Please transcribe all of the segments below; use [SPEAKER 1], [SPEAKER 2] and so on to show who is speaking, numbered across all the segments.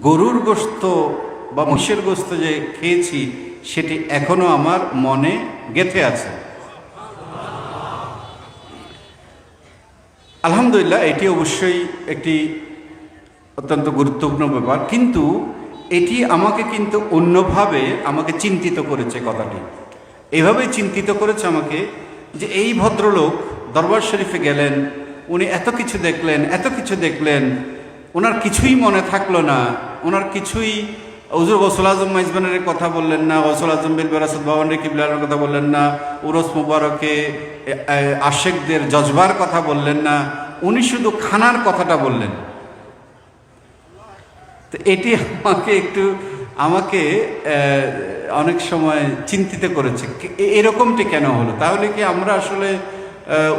[SPEAKER 1] গরুর গোস্ত বা মহিষের গোস্ত যে খেয়েছি, সেটি এখনও আমার মনে গেথে আছে। আলহামদুলিল্লাহ, এটি অবশ্যই একটি অত্যন্ত গুরুত্বপূর্ণ ব্যাপার। কিন্তু এটি আমাকে কিন্তু অন্যভাবে আমাকে চিন্তিত করেছে কথাটি। এভাবেই চিন্তিত করেছে আমাকে যে এই ভদ্রলোক দরবার শরীফে গেলেন, উনি এত কিছু দেখলেন, এত কিছু দেখলেন ওনার কিছুই মনে থাকল না। ওনার কিছুই উজুর গসল আজম মাইজবানের কথা বললেন না, গসল আজম বিন বেরাসুদ বাবানের কিবলার কথা বললেন না, উরস মুবারকে আশেকদের জজবার কথা বললেন না, উনি শুধু খানার কথাটা বললেন। তো এটি আমাকে একটু, আমাকে অনেক সময় চিন্তিত করেছে। এরকমটি কেন হলো? তাহলে কি আমরা আসলে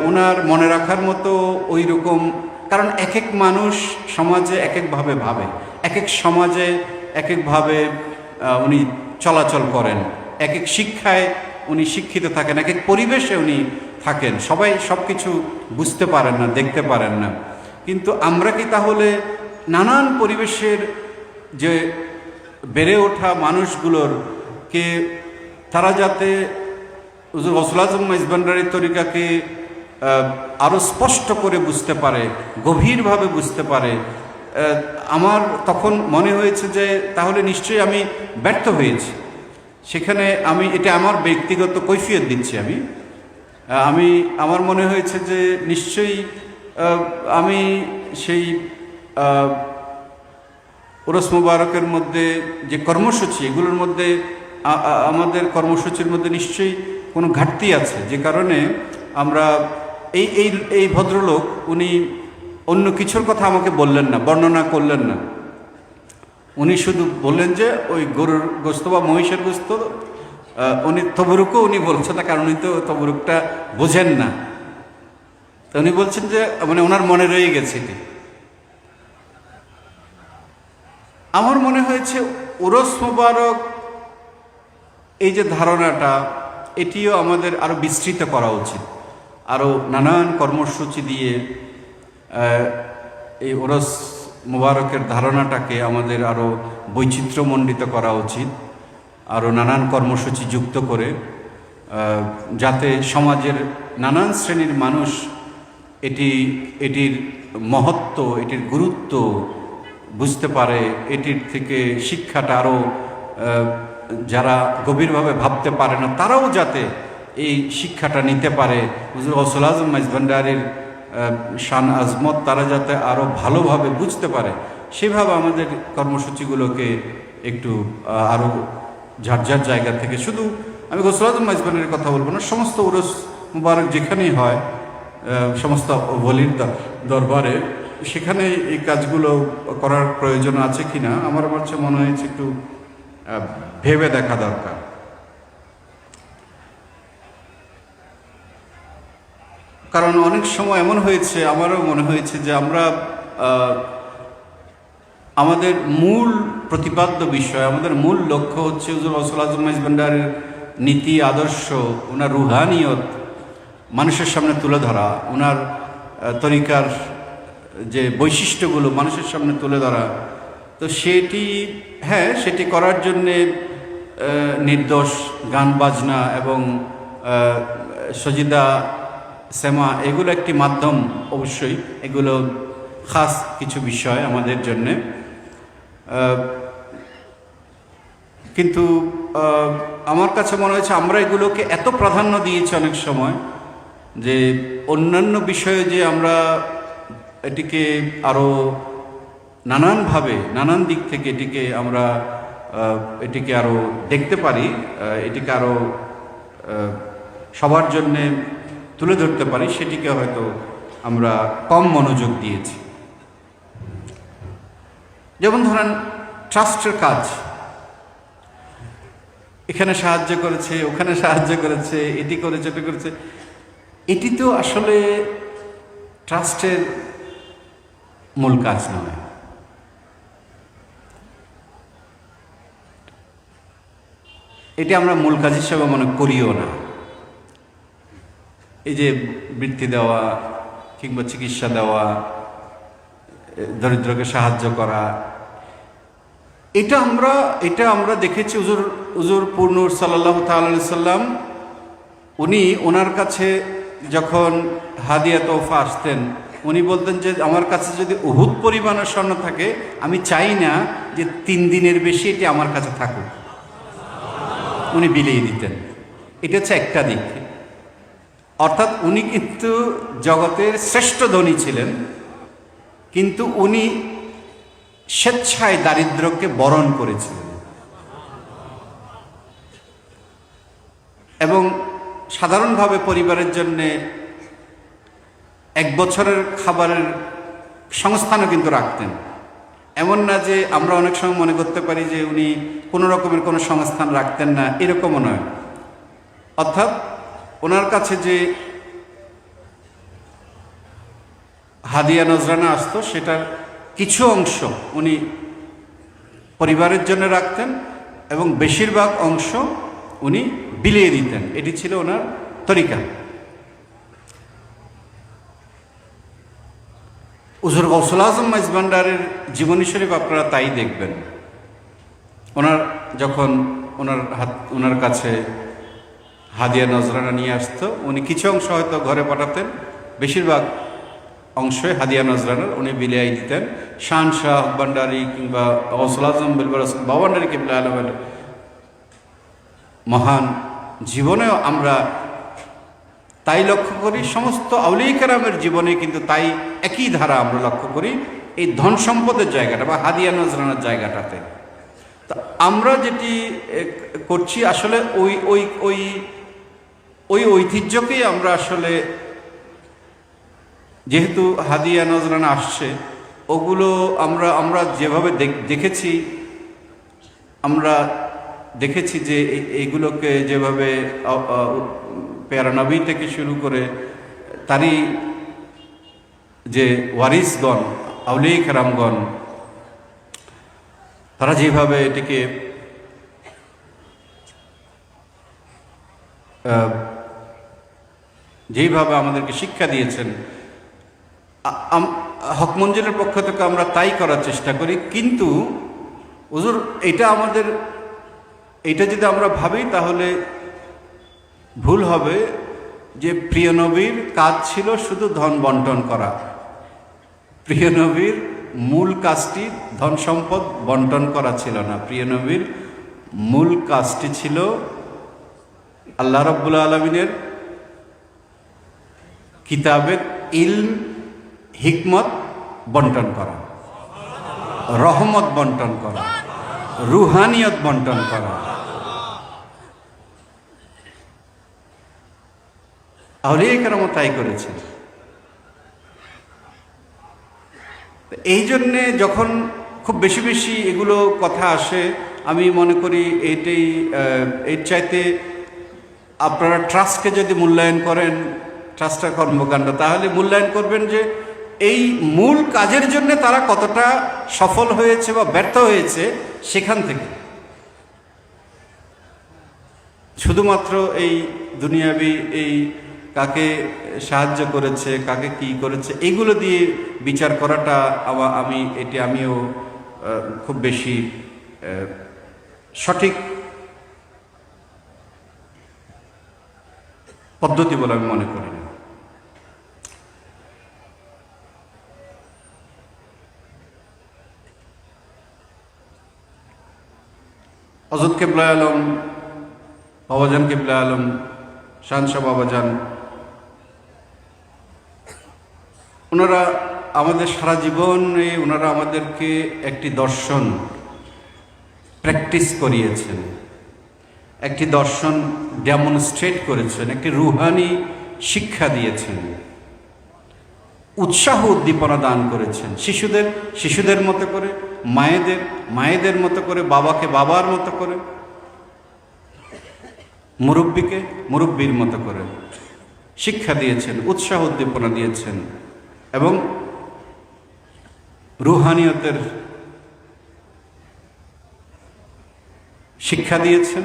[SPEAKER 1] ওনার মনে রাখার মতো ওই রকম কারণ এক এক মানুষ সমাজে এক একভাবে ভাবে। এক এক সমাজে এক একভাবে উনি চলাচল করেন। এক এক শিক্ষায় উনি শিক্ষিত থাকেন। এক এক পরিবেশে উনি থাকেন। সবাই সব কিছু বুঝতে পারেন না, দেখতে পারেন না। কিন্তু আমরা কি তাহলে নানান পরিবেশের যে বেড়ে ওঠা মানুষগুলোর কে তারা যাতে হুজুর গসল আজম ইসবান্ডারের তরিকাকে আরও স্পষ্ট করে বুঝতে পারে, গভীরভাবে বুঝতে পারে। আমার তখন মনে হয়েছে যে, তাহলে নিশ্চয়ই আমি ব্যর্থ হয়েছি। সেখানে আমি, এটা আমার ব্যক্তিগত কৈফিয়ত দিচ্ছি আমি। আমি, আমার মনে হয়েছে যে, নিশ্চয়ই আমি সেই ওরস মুবারকের মধ্যে যে কর্মসূচি, এগুলোর মধ্যে আমাদের কর্মসূচির মধ্যে নিশ্চয়ই কোনো ঘাটতি আছে। যে কারণে আমরা এই এই এই ভদ্রলোক, উনি অন্য কিছুর কথা আমাকে বললেন না, বর্ণনা করলেন না। উনি শুধু বললেন যে, ওই গরুর গোস্ত বা মহিষের গোস্ত উনি তবরুকও উনি বলছেন না, কারণ উনি তো তবরুকটা বোঝেন না। তো উনি বলছেন যে মানে ওনার মনে রয়ে গেছে এটি। আমার মনে হয়েছে উরস মোবারক, এই যে ধারণাটা, এটিও আমাদের আরও বিস্তৃত করা উচিত। আরও নানান কর্মসূচি দিয়ে এই ওরস মোবারকের ধারণাটাকে আমাদের আরও বৈচিত্র্যমণ্ডিত করা উচিত আরও নানান কর্মসূচি যুক্ত করে যাতে সমাজের নানান শ্রেণির মানুষ এটি, এটির মহত্ব, এটির গুরুত্ব বুঝতে পারে, এটির থেকে শিক্ষাটা আরও যারা গভীরভাবে ভাবতে পারে না, তারাও যাতে এই শিক্ষাটা নিতে পারে। গৌসুল আজম মাইজভান্ডারের শান আজমত, তারা যাতে আরও ভালোভাবে বুঝতে পারে, সেভাবে আমাদের কর্মসূচিগুলোকে একটু আরও ঝাড় ঝাড় জায়গা থেকে শুধু আমি গোসল আজম মাইজবানের কথা বলব না, সমস্ত উরস মুবারক যেখানেই হয় সমস্ত বলির দরবারে, সেখানে এই কাজগুলো করার প্রয়োজন আছে কিনা, আমার কাছে মনে হয়েছে একটু ভেবে দেখা দরকার। কারণ অনেক সময় এমন হয়েছে, আমারও মনে হয়েছে যে আমরা আমাদের মূল প্রতিপাদ্য বিষয়, আমাদের মূল লক্ষ্য হচ্ছে হুজুর রসুল ভান্ডারের নীতি, আদর্শ ওনার রুহানিয়ত মানুষের সামনে তুলে ধরা ওনার তরিকার যে বৈশিষ্ট্যগুলো মানুষের সামনে তুলে ধরা। তো সেটি হ্যাঁ সেটি করার জন্যে নির্দোষ, গান বাজনা এবং সজিদা সেমা এগুলো একটি মাধ্যম অবশ্যই। এগুলো খাস কিছু বিষয় আমাদের জন্যে। কিন্তু আমার কাছে মনে হয়েছে আমরা এগুলোকে এত প্রাধান্য দিয়েছি অনেক সময় যে অন্যান্য বিষয়ে যে আমরা এটিকে আরও নানানভাবে, নানান দিক থেকে এটিকে আমরা এটিকে আরও দেখতে পারি এটিকে আরও সবার জন্যে তুলে ধরতে পারি, সেটিকে হয়তো আমরা কম মনোযোগ দিয়েছি। যেমন ধরেন, ট্রাস্টের কাজ। এখানে সাহায্য করেছে, ওখানে সাহায্য করেছে, এটি করেছে এটি করেছে। এটি তো আসলে ট্রাস্টের মূল কাজ নয়। এটি আমরা মূল কাজ হিসেবে মনে করিও না। এই যে বৃত্তি দেওয়া কিংবা চিকিৎসা দেওয়া দরিদ্রকে সাহায্য করা, এটা আমরা এটা আমরা দেখেছি উজুর উজুর পূর্ণুর সাল্লাহ সাল্লাম, উনি ওনার কাছে যখন হাদিয়া তোফা আসতেন, উনি বলতেন যে আমার কাছে যদি উহুদ পরিমাণের স্বর্ণ থাকে, আমি চাই না যে তিন দিনের বেশি এটি আমার কাছে থাকুক। উনি বিলিয়ে দিতেন। এটা হচ্ছে একটা দিক। অর্থাৎ উনি কিন্তু জগতের শ্রেষ্ঠ ধনী ছিলেন, কিন্তু উনি স্বেচ্ছায় দারিদ্র্যকে বরণ করেছিলেন। এবং সাধারণভাবে পরিবারের জন্য এক বছরের খাবারের সংস্থানও কিন্তু রাখতেন। এমন না যে আমরা অনেক সময় মনে করতে পারি যে উনি কোনো রকমের কোনো সংস্থান রাখতেন না, এরকমও নয়। অর্থাৎ ওনার কাছে যে হাদিয়া নজরানা আসতো, সেটার কিছু অংশ উনি পরিবারের জন্য রাখতেন এবং বেশিরভাগ অংশ উনি বিলিয়ে দিতেন। এটি ছিল ওনার তরিকা। উজুর গৌসুল আজম মাইজভান্ডারের জীবনী শরীফ আপনারা তাই দেখবেন। ওনার যখন ওনার হাত ওনার কাছে হাদিয়া নজরানা নিয়ে আসতো। উনি কিছু অংশ হয়তো ঘরে পাঠাতেন। বেশিরভাগ অংশই হাদিয়া নজরানার, উনি বিলিয়াই দিতেন। শান শাহ ভান্ডারি কিংবা গৌসুল আজম বিলবর বাবান্ডারি কিবলা আলমের মহান জীবনেও আমরা তাই লক্ষ্য করি, সমস্ত আউলিকেরামের জীবনে কিন্তু তাই একই ধারা আমরা লক্ষ্য করি, এই ধন সম্পদের জায়গাটা বা হাদিয়া নজরানার জায়গাটাতে। তা আমরা যেটি করছি আসলে ওই ওই ওই ওই ঐতিহ্যকেই আমরা আসলে যেহেতু হাদিয়া নজরানা আসছে, ওগুলো আমরা আমরা যেভাবে দেখ- দেখেছি, আমরা দেখেছি যে এইগুলোকে যেভাবে আ- থেকে শুরু করে তারই যে ওয়ারিসগণ, আউলিয়া খেরামগণ তারা যেভাবে এটিকে যেইভাবে আমাদেরকে শিক্ষা দিয়েছেন হক মঞ্জিলের পক্ষ থেকে আমরা তাই করার চেষ্টা করি। কিন্তু, হুজুর, এটা আমাদের, এটা যদি আমরা ভাবি, তাহলে ভুল হবে যে প্রিয় নবীর কাজ ছিল শুধু ধন বন্টন করা। প্রিয় নবীর মূল কাজটি ধন সম্পদ বন্টন করা ছিল না। প্রিয় নবীর মূল কাজটি ছিল আল্লাহ রব্বুল আলমিনের কিতাবের ইলম হিকমত বন্টন করা। রহমত বন্টন করা। রুহানিয়ত বন্টন করা। আউলিয়া কেরামও তাই করেছেন। এই জন্যে যখন খুব বেশি বেশি এগুলো কথা আসে আমি মনে করি এইটাই আহ, এর চাইতে আপনারা ট্রাস্টকে যদি মূল্যায়ন করেন ট্রাস্টের কর্মকাণ্ড। তাহলে মূল্যায়ন করবেন যে এই মূল কাজের জন্য তারা কতটা সফল হয়েছে বা ব্যর্থ হয়েছে সেখান থেকে। শুধুমাত্র এই দুনিয়াবি এই কাকে সাহায্য করেছে, কাকে কি করেছে, এগুলো দিয়ে বিচার করাটা আবার আমি, এটি আমিও খুব বেশি সঠিক পদ্ধতি বলে আমি মনে করি অজত কেবলা আলম, বাবাজান কেবলা আলম, শানশাহ বাবাজান, ওনারা আমাদের সারা জীবনে ওনারা আমাদেরকে একটি দর্শন প্র্যাকটিস করিয়েছেন। একটি দর্শন ডেমনস্ট্রেট করেছেন, একটি রুহানি শিক্ষা দিয়েছেন। উৎসাহ উদ্দীপনা দান করেছেন, শিশুদের শিশুদের মতো করে মায়েদের মায়েদের মতো করে, বাবাকে বাবার মতো করে, মুরব্বীকে মুরব্বীর মতো করে শিক্ষা দিয়েছেন, উৎসাহ উদ্দীপনা দিয়েছেন এবং রুহানিয়তের শিক্ষা দিয়েছেন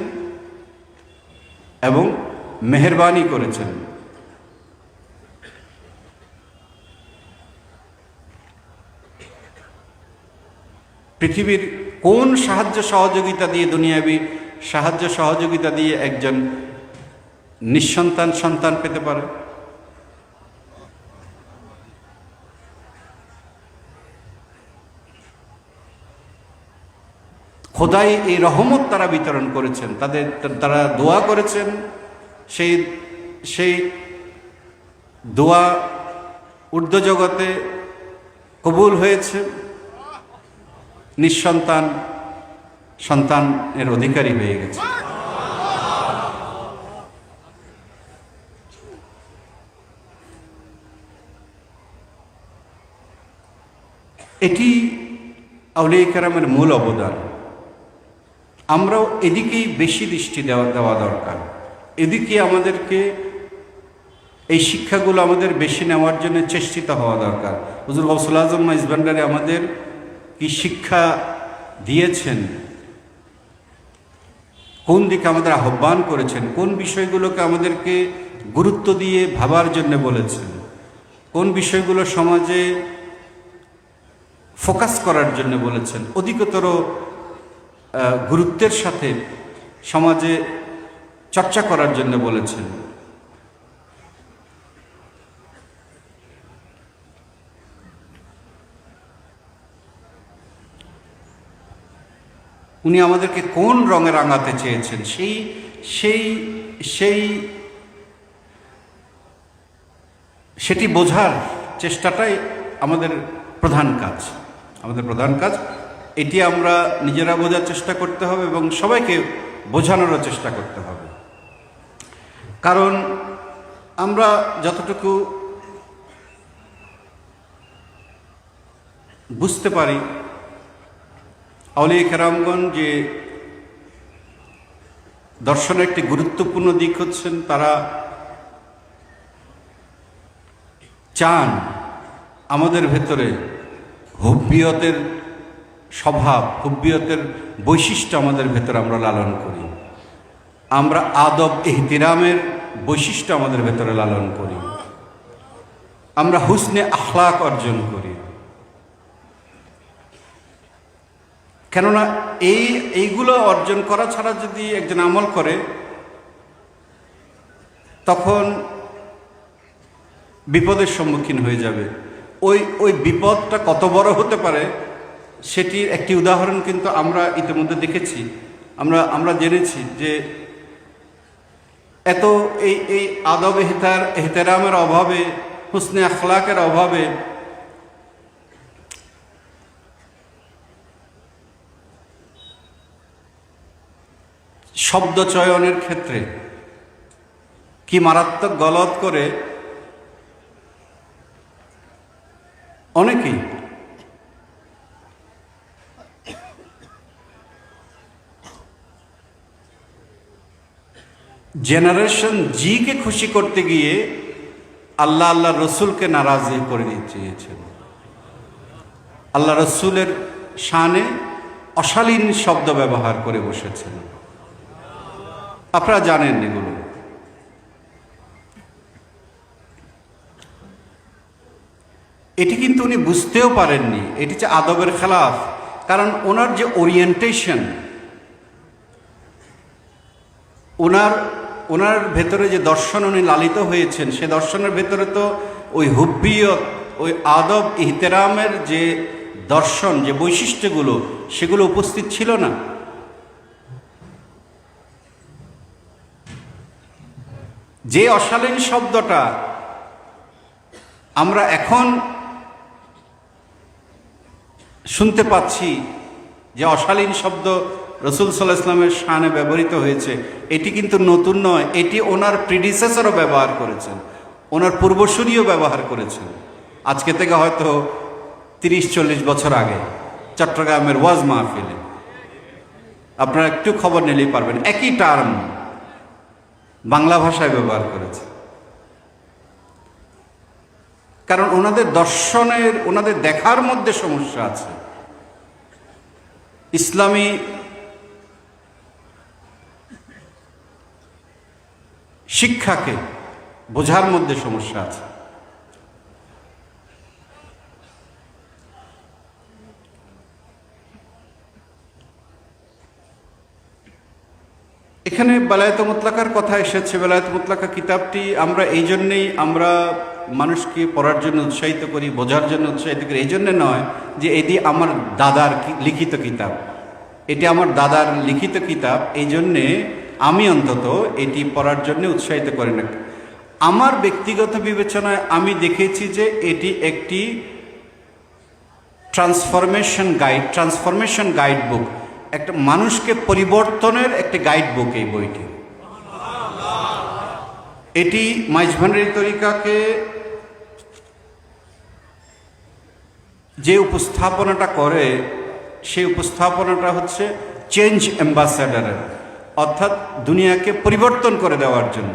[SPEAKER 1] এবং মেহরবানি করেছেন। পৃথিবীর কোন সাহায্য সহযোগিতা দিয়ে দুনিয়াবি সাহায্য সহযোগিতা দিয়ে একজন নিঃসন্তান সন্তান পেতে পারে? খোদাই এই রহমত তারা বিতরণ করেছেন, তাদের তারা দোয়া করেছেন, সেই সেই দোয়া ঊর্ধ্ব জগতে কবুল হয়েছে। নিঃসন্তান সন্তানের অধিকারী হয়ে গেছে। এটি আউলিয়া কেরামের মূল অবদান। আমরাও এদিকেই বেশি দৃষ্টি দেওয়া দেওয়া দরকার। এদিকে আমাদেরকে এই শিক্ষাগুলো আমাদের বেশি নেওয়ার জন্য চেষ্টিত হওয়া দরকার। হুজুর গৌসুল আজম ইসবান্ডারে আমাদের কি শিক্ষা দিয়েছেন? কোন দিকে আমাদের আহ্বান করেছেন? কোন বিষয়গুলোকে আমাদেরকে গুরুত্ব দিয়ে ভাবার জন্য বলেছেন? কোন বিষয়গুলো সমাজে ফোকাস করার জন্য বলেছেন? অধিকতর গুরুত্বের সাথে সমাজে চর্চা করার জন্য বলেছেন। উনি আমাদেরকে কোন রঙে রাঙাতে চেয়েছেন? সেই সেই সেই, সেটি বোঝার চেষ্টাটাই আমাদের প্রধান কাজ। আমাদের প্রধান কাজ, এটি আমরা নিজেরা বোঝার চেষ্টা করতে হবে এবং সবাইকে বোঝানোরও চেষ্টা করতে হবে। কারণ আমরা যতটুকু বুঝতে পারি আউলিয়া কেরামগণ যে দর্শনের একটি গুরুত্বপূর্ণ দিক হচ্ছেন তারা চান আমাদের ভেতরে হুব্বিয়তের স্বভাব, হুব্বিয়তের বৈশিষ্ট্য আমাদের ভেতরে আমরা লালন করি। আমরা আদব এহতিরামের বৈশিষ্ট্য আমাদের ভেতরে লালন করি। আমরা হুসনে আখলাক অর্জন করি। কেননা এই, এইগুলো অর্জন করা ছাড়া যদি একজন আমল করে, তখন বিপদের সম্মুখীন হয়ে যাবে। ওই ওই বিপদটা কত বড় হতে পারে, সেটির একটি উদাহরণ কিন্তু আমরা ইতিমধ্যে দেখেছি। আমরা আমরা জেনেছি যে এত এই এই আদব এহতার এহতেরামের অভাবে হুসনে আখলাকের অভাবে শব্দ চয়নের ক্ষেত্রে কি মারাত্মক গলত করে অনেকেই জেনারেশন জিকে খুশি করতে গিয়ে আল্লাহ আল্লাহ রসুলকে নারাজ করে দিতে চেয়েছেন। আল্লাহ রসুলের শানে অশালীন শব্দ ব্যবহার করে বসেছেন। আপনারা জানেন এগুলো। এটি কিন্তু উনি বুঝতেও পারেননি, এটি যে আদবের খেলাফ। কারণ ওনার যে ওরিয়েন্টেশন ওনার ওনার ভেতরে যে দর্শন উনি লালিত হয়েছেন, সে দর্শনের ভেতরে তো ওই হুব্বিয়ত, ওই আদব, ইহতেরামের যে দর্শন, যে বৈশিষ্ট্যগুলো, সেগুলো উপস্থিত ছিল না। যে অশালীন শব্দটা আমরা এখন শুনতে পাচ্ছি, যে অশালীন শব্দ রসুল সাল্লাহ ইসলামের শানে ব্যবহৃত হয়েছে, এটি কিন্তু নতুন নয়, এটি ওনার প্রিডিসেসরও ব্যবহার করেছেন, ওনার পূর্বসূরিও ব্যবহার করেছেন। আজকে থেকে হয়তো তিরিশ, চল্লিশ বছর আগে চট্টগ্রামের ওয়াজ মাহফিলে। আপনারা একটু খবর নিলেই পারবেন, একই টার্ম বাংলা ভাষায় ব্যবহার করেছে। কারণ ওনাদের দর্শনের, ওনাদের দেখার মধ্যে সমস্যা আছে। ইসলামী শিক্ষাকে বোঝার মধ্যে সমস্যা আছে। এখানে বেলায়েত মুতলাকার কথা এসেছে। বেলায়েত মুতলাকা কিতাবটি আমরা এই জন্যেই আমরা মানুষকে পড়ার জন্য উৎসাহিত করি, বোঝার জন্য উৎসাহিত করি। এই জন্যে নয় যে এটি আমার দাদার লিখিত কিতাব। এটি আমার দাদার লিখিত কিতাব। এই জন্যে আমি অন্তত এটি পড়ার জন্য উৎসাহিত করি না। আমার ব্যক্তিগত বিবেচনায় আমি দেখেছি যে এটি একটি transformation guide transformation guide book একটা মানুষকে পরিবর্তনের একটি গাইড বুক এই বইটি। এটি মাইজভান্ডারি তরিকাকে যে উপস্থাপনাটা করে, সেই উপস্থাপনাটা হচ্ছে চেঞ্জ অ্যাম্বাসাডারের অর্থাৎ দুনিয়াকে পরিবর্তন করে দেওয়ার জন্য।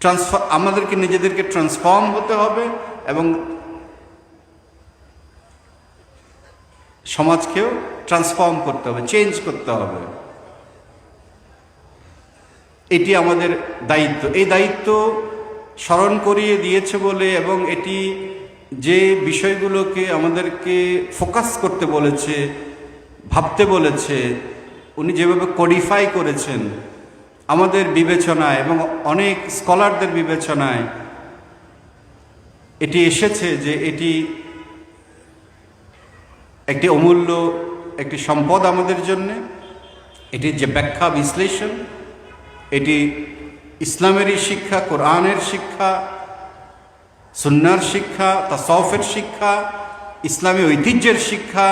[SPEAKER 1] ট্রান্সফার আমাদেরকে নিজেদেরকে ট্রান্সফর্ম হতে হবে এবং সমাজকেও ট্রান্সফর্ম করতে হবে চেঞ্জ করতে হবে। এটি আমাদের দায়িত্ব। এই দায়িত্ব স্মরণ করিয়ে দিয়েছে বলে এবং এটি যে বিষয়গুলোকে আমাদেরকে ফোকাস করতে বলেছে, ভাবতে বলেছে, উনি যেভাবে কোডিফাই করেছেন আমাদের বিবেচনায় এবং অনেক স্কলারদের বিবেচনায়, এটি এসেছে যে এটি একটি অমূল্য, একটি সম্পদ আমাদের জন্য। এটির যে ব্যাখ্যা, বিশ্লেষণ, এটি ইসলামেরই শিক্ষা, কোরআনের শিক্ষা সুন্নার শিক্ষা তাসফের শিক্ষা, ইসলামী ঐতিহ্যের শিক্ষা,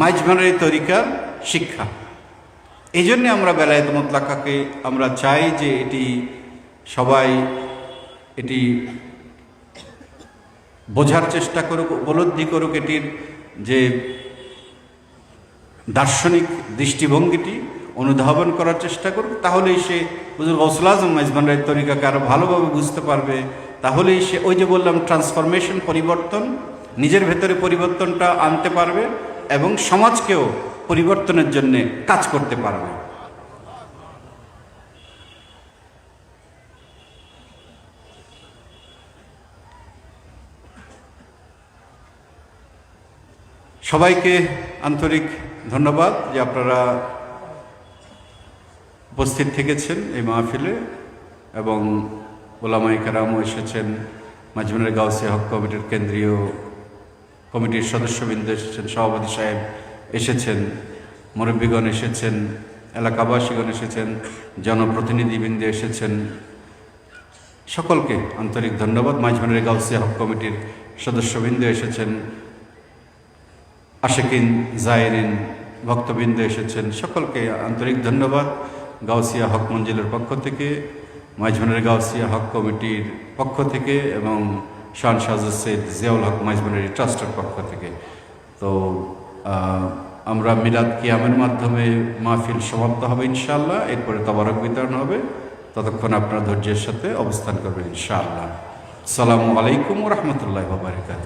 [SPEAKER 1] মাইজমানের তরিকার শিক্ষা। এই জন্যে আমরা বেলায়েত মোতলাকাকে আমরা চাই যে এটি সবাই এটি বোঝার চেষ্টা করুক, উপলব্ধি করুক এটির যে দার্শনিক দৃষ্টিভঙ্গিটি অনুধাবন করার চেষ্টা করবে, তাহলেই সে হুজুর গৌসুল আজম মেজবান রায়ের তরিকাকে আরও ভালোভাবে বুঝতে পারবে, তাহলেই সে ওই যে বললাম ট্রান্সফরমেশন পরিবর্তন, নিজের ভেতরে পরিবর্তনটা আনতে পারবে এবং সমাজকেও পরিবর্তনের জন্যে কাজ করতে পারবে। সবাইকে আন্তরিক ধন্যবাদ যে আপনারা উপস্থিত থেকেছেন এই মাহফিলে এবং ওলামাই কারামও এসেছেন, মাজমুনের গাউসিয়া হক কমিটির কেন্দ্রীয় কমিটির সদস্যবৃন্দ এসেছেন, সভাপতি সাহেব এসেছেন, মুরব্বীগণ এসেছেন, এলাকাবাসীগণ এসেছেন, জনপ্রতিনিধিবৃন্দ এসেছেন। সকলকে আন্তরিক ধন্যবাদ। মাঝমানের গাউসিয়া হক কমিটির সদস্যবৃন্দ এসেছেন আশেকিন, জায়েরিন, ভক্তবৃন্দ এসেছেন। সকলকে আন্তরিক ধন্যবাদ। গাউসিয়া হক মঞ্জিলের পক্ষ থেকে মাইজমানের গাউসিয়া হক কমিটির পক্ষ থেকে এবং শান শাহুর সৈদ জিয়াউল হক মাইজমানের ট্রাস্টের পক্ষ থেকে। তো আমরা মিলাদ কিয়ামের মাধ্যমে মাহফিল সমাপ্ত হবে ইনশাআল্লাহ। এরপরে তবারক বিতরণ হবে। ততক্ষণ আপনার ধৈর্যের সাথে অবস্থান করবেন ইনশাআল্লাহ। সালামু আলাইকুম রহমতুল্লাহ বাবরকাত